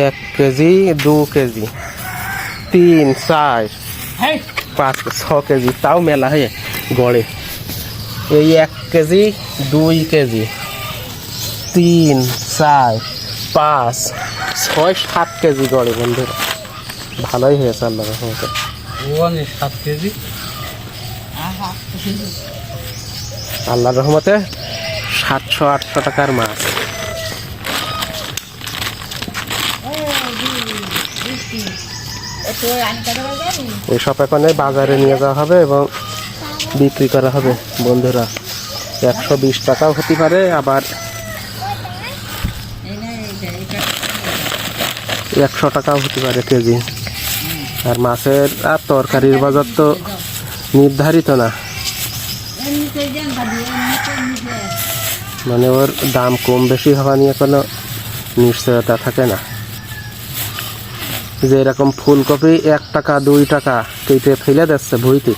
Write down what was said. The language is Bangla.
এক কেজি দু কেজি তিন চার পাঁচ ছ কেজি তাও মেলা হয়ে গড়ে। এই এক কেজি দুই কেজি তিন চার পাঁচ ছয় সাত কেজি গড়ে বন্ধুরা। ভালোই হয়েছে আল্লাহ রহমতে। সাত কেজি। আল্লাহ রহমতে সাতশো আটশো টাকার মাছ। এসব এখন বাজারে নিয়ে যাওয়া হবে এবং বিক্রি করা হবে, বন্ধুরা। একশো বিশ টাকাও হতে পারে, আবার একশো টাকাও হতে পারে কেজি। আর মাছের আর তরকারির বাজার তো নির্ধারিত না। মানে ওর দাম কম বেশি হওয়া নিয়ে কোনো নিশ্চয়তা থাকে না। যে এরকম ফুলকপি এক টাকা দুই টাকা কেটে ফেলে দিচ্ছে ভুইতে।